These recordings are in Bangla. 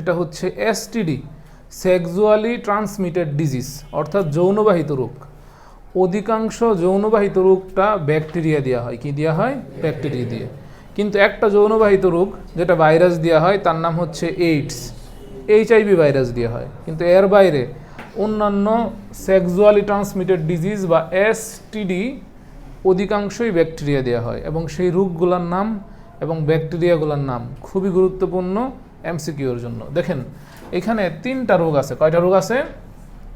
এটা হচ্ছে এসটিডি সেক্সুয়ালি ট্রান্সমিটেড ডিজিজ অর্থাৎ যৌনবাহিত রোগ। অধিকাংশ যৌনবাহিত রোগটা ব্যাকটেরিয়া দেওয়া হয়। কি দেওয়া হয়? ব্যাকটেরিয়া দিয়ে। কিন্তু একটা যৌনবাহিত রোগ যেটা ভাইরাস দেওয়া হয়, তার নাম হচ্ছে এইডস এইচআইভি ভাইরাস দেওয়া হয়। কিন্তু এর বাইরে অন্যান্য সেক্সুয়ালি ট্রান্সমিটেড ডিজিজ বা এসটিডি অধিকাংশই ব্যাকটেরিয়া দেওয়া হয়। এবং সেই রোগগুলোর নাম এবং ব্যাকটেরিয়াগুলোর নাম খুবই গুরুত্বপূর্ণ। এমসিকিউর জন্য। দেখেন, এখানে তিনটা রোগ আছে। কয়টা রোগ আছে?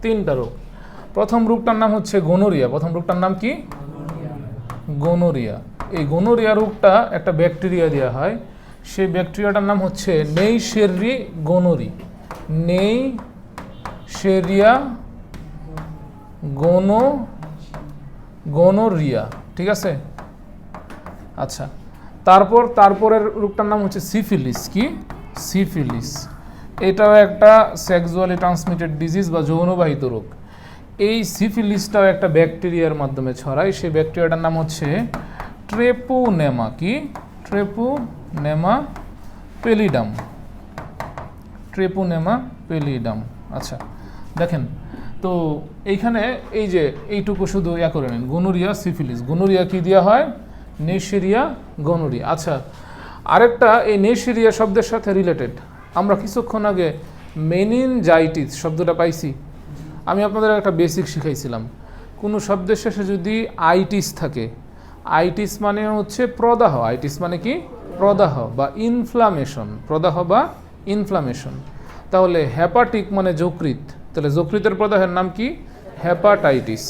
তিনটা রোগ। প্রথম রোগটার নাম হচ্ছে গোনোরিয়া প্রথম রোগটার নাম কি? গোনোরিয়া এই গোনোরিয়া রোগটা একটা ব্যাকটেরিয়া দেওয়া হয়। সেই ব্যাকটেরিয়াটার নাম হচ্ছে নেই শেরি গোনোরি নেই শেরিয়া গোনো গোনোরিয়া ঠিক আছে? আচ্ছা। তারপর, তারপরের রোগটার নাম হচ্ছে সিফিলিস কি? সিফিলিস। এটাও একটা সেক্সুয়ালি ট্রান্সমিটেড ডিজিজ বা যৌনবাহিত রোগ। এই সিফিলিসটাও একটা ব্যাকটেরিয়ার মাধ্যমে ছড়ায়। সেই ব্যাকটেরিয়াটার নাম হচ্ছে ট্রেপোনেমা কি? ট্রেপোনেমা পেলিডাম ট্রেপোনেমা পেলিডাম আচ্ছা দেখেন, তো এইখানে এই যে এইটুকু শুধু ইয়া করে নেন। Gonorrhoea syphilis. গনোরিয়া কি দেওয়া হয়? নেশেরিয়া গনোরিয়া আচ্ছা আরেকটা এই নেশেরিয়া শব্দের সাথে রিলেটেড আমরা কিছুক্ষণ আগে মেনিনজাইটিস শব্দটা পাইছি। আমি আপনাদের একটা বেসিক শিখাইছিলাম। কোনো শব্দের শেষে যদি আইটিস থাকে আইটিস মানে হচ্ছে প্রদাহ। আইটিস মানে কি? প্রদাহ বা ইনফ্লামেশন প্রদাহ বা ইনফ্লামেশন তাহলে হ্যাপাটিক মানে যকৃত তাহলে যকৃতের প্রদাহের নাম কি? হ্যাপাটাইটিস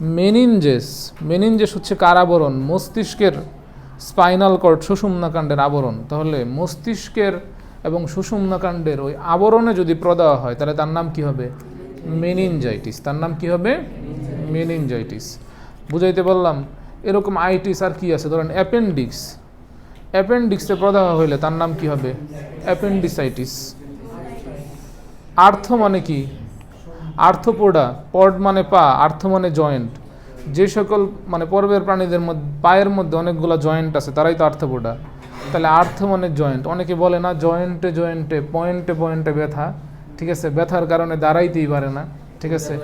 মেনিনজেস মেনিনজেস হচ্ছে কারাবরণ। মস্তিষ্কের স্পাইনাল কর্ড সুষুম্নাকাণ্ডের আবরণ। তাহলে মস্তিষ্কের এবং সুষুম্নাকাণ্ডের ওই আবরণে যদি প্রদাহ হয়, তাহলে তার নাম কি হবে? মেনিনজাইটিস। তার নাম কি হবে? মেনিনজাইটিস। বুঝাইতে বললাম এরকম আইটিস আর কি আছে? ধরেন অ্যাপেন্ডিক্স। অ্যাপেন্ডিক্সে প্রদাহ হইলে তার নাম কি হবে? অ্যাপেন্ডিসাইটিস। আর্থ মানে কি? আর্থপোডা। পড মানে পা, আর্থ মানে জয়েন্ট। যে সকল মানে পর্বের প্রাণীদের মধ্যে, পায়ের মধ্যে অনেকগুলো জয়েন্ট আছে, তারাই তো আর্থপোডা তাহলে আর্থ মানে জয়েন্ট অনেকে বলে না জয়েন্টে জয়েন্টে পয়েন্টে পয়েন্টে ব্যথা, ঠিক আছে? ব্যথার কারণে দাঁড়াইতেই পারে না, ঠিক আছে?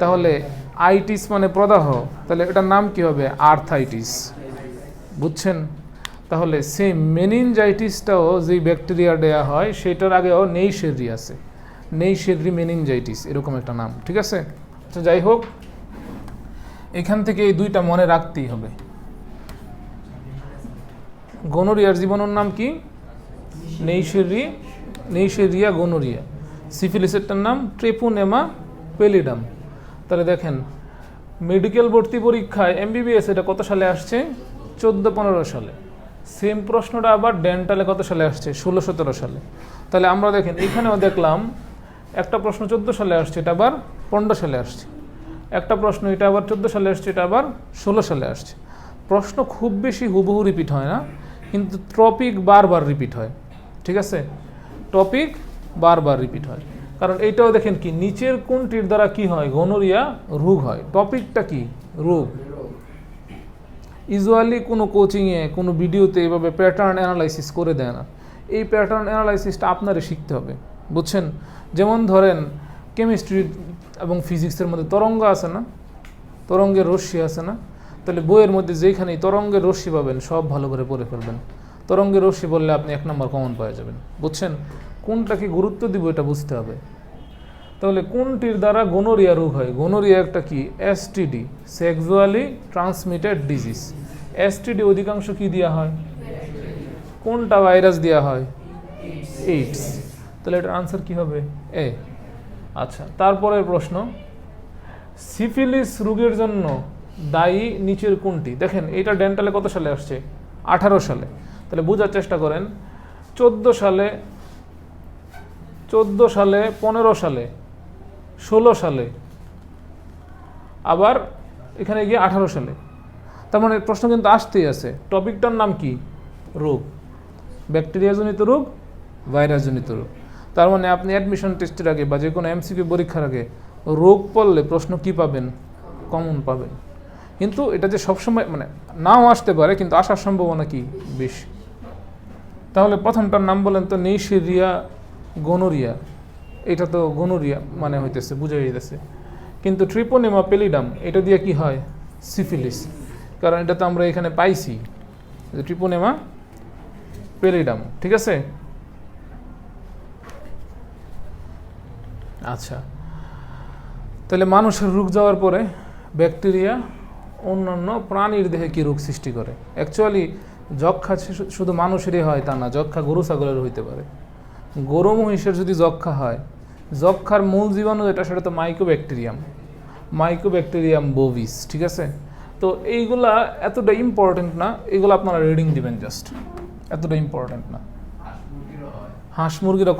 তাহলে আইটিস মানে প্রদাহ। তাহলে এটার নাম কি হবে? আর্থাইটিস। বুঝছেন? তাহলে সেই মেনিনজাইটিসটাও যেই ব্যাকটেরিয়া দেওয়া হয়, সেটার আগেও নেই শেরি আছে। নেই শেরি মেনিনজাইটিস এরকম একটা নাম, ঠিক আছে? আচ্ছা যাই হোক এখান থেকে এই দুইটা মনে রাখতেই হবে। গনোরিয়ার জীবনের নাম কি? নেইশেরি নেইশেরিয়া গনোরিয়া। সিফিলিসেরটার নাম ট্রেপোনেমা পেলিডাম। তাহলে দেখেন, মেডিকেল ভর্তি পরীক্ষায় এমবিবিএস এটা কত সালে আসছে? চোদ্দ পনেরো সালে। সেম প্রশ্নটা আবার ডেন্টালে কত সালে আসছে? ষোলো সতেরো সালে। তাহলে আমরা দেখেন, এখানেও দেখলাম, একটা প্রশ্ন চোদ্দ সালে আসছে, এটা আবার পনেরো সালে আসছে। একটা প্রশ্ন, এটা আবার চোদ্দ সালে আসছে, এটা আবার ষোলো সালে আসছে। প্রশ্ন খুব বেশি হুবহু রিপিট হয় না, কিন্তু টপিক বারবার রিপিট হয়, ঠিক আছে? টপিক বারবার রিপিট হয়। কারণ এইটাও দেখেন কি, নিচের কোনটির দ্বারা কি হয়? গনোরিয়া রোগ হয়। টপিকটা কি? রোগ। ইউজুয়ালি কোনো কোচিংয়ে কোনো ভিডিওতে এভাবে প্যাটার্ন অ্যানালাইসিস করে দেয় না। এই প্যাটার্ন অ্যানালাইসিসটা আপনারই শিখতে হবে, বুঝছেন? যেমন ধরেন কেমিস্ট্রি এবং ফিজিক্সের মধ্যে তরঙ্গ আছে না? তরঙ্গের রশ্মি আছে না? তাহলে বইয়ের মধ্যে যেখানেই তরঙ্গের রশ্মি পাবেন, সব ভালো করে পড়ে ফেলবেন। তরঙ্গের রশ্মি বললে আপনি এক নম্বর কমন পাওয়া যাবেন। বুঝছেন? কোনটাকে গুরুত্ব দিব এটা বুঝতে হবে। তাহলে কোনটির দ্বারা গোনোরিয়া রোগ হয়? গোনোরিয়া একটা কি? STD sexually transmitted disease STD অধিকাংশ কি দেওয়া হয়? কোনটা ভাইরাস দেওয়া হয়? এইডস তাহলে এটার আনসার কি হবে? এ আচ্ছা তারপরের প্রশ্ন। সিফিলিস রোগের জন্য দায়ী নিচের কোনটি? দেখেন, এইটা ডেন্টালে কত সালে আসছে? আঠারো সালে। তাহলে বোঝার চেষ্টা করেন। চোদ্দ সালে চোদ্দ সালে, পনেরো সালে, ষোলো সালে, আবার এখানে গিয়ে আঠারো সালে। তার মানে প্রশ্ন কিন্তু আসতেই আছে। টপিকটার নাম কি? রোগ। ব্যাকটেরিয়াজনিত রোগ, ভাইরাসজনিত রোগ। তার মানে আপনি অ্যাডমিশন টেস্টের আগে বা যে কোনো এমসিকিউ পরীক্ষার আগে রোগ পড়লে প্রশ্ন কি পাবেন? কমন পাবেন। কিন্তু এটা যে সবসময় মানে নাও আসতে পারে, কিন্তু আসার সম্ভাবনা কি? বেশি। তাহলে প্রথমটার নাম বলেন তো নেইশেরিয়া গনোরিয়া। এটা তো গনোরিয়া মানে হইতেছে, বুঝা যাইতেছে। কিন্তু ট্রিপোনেমা পেলিডাম, এটা দিয়ে কি হয়? সিফিলিস। কারণ এটা তো আমরা এখানে পাইছি ট্রিপোনেমা পেলিডাম, ঠিক আছে? আচ্ছা। তাহলে মানুষের রোগ যাওয়ার পরে ব্যাকটেরিয়া অন্যান্য প্রাণীর দেহে কি রোগ সৃষ্টি করে? অ্যাকচুয়ালি যক্ষা শুধু মানুষেরই হয় তা না যক্ষা গরু ছাগলের হইতে পারে। গরু মহিষের যদি যক্ষা হয় যক্ষার মূল জীবাণু যেটা সেটা তো মাইক্রোব্যাকটেরিয়াম মাইক্রোব্যাকটেরিয়াম বোভিস ঠিক আছে? তো এইগুলা এতটা ইম্পর্টেন্ট না এগুলো আপনারা রিডিং দিবেন জাস্ট এতটা ইম্পর্টেন্ট না। হাঁস মুরগিরা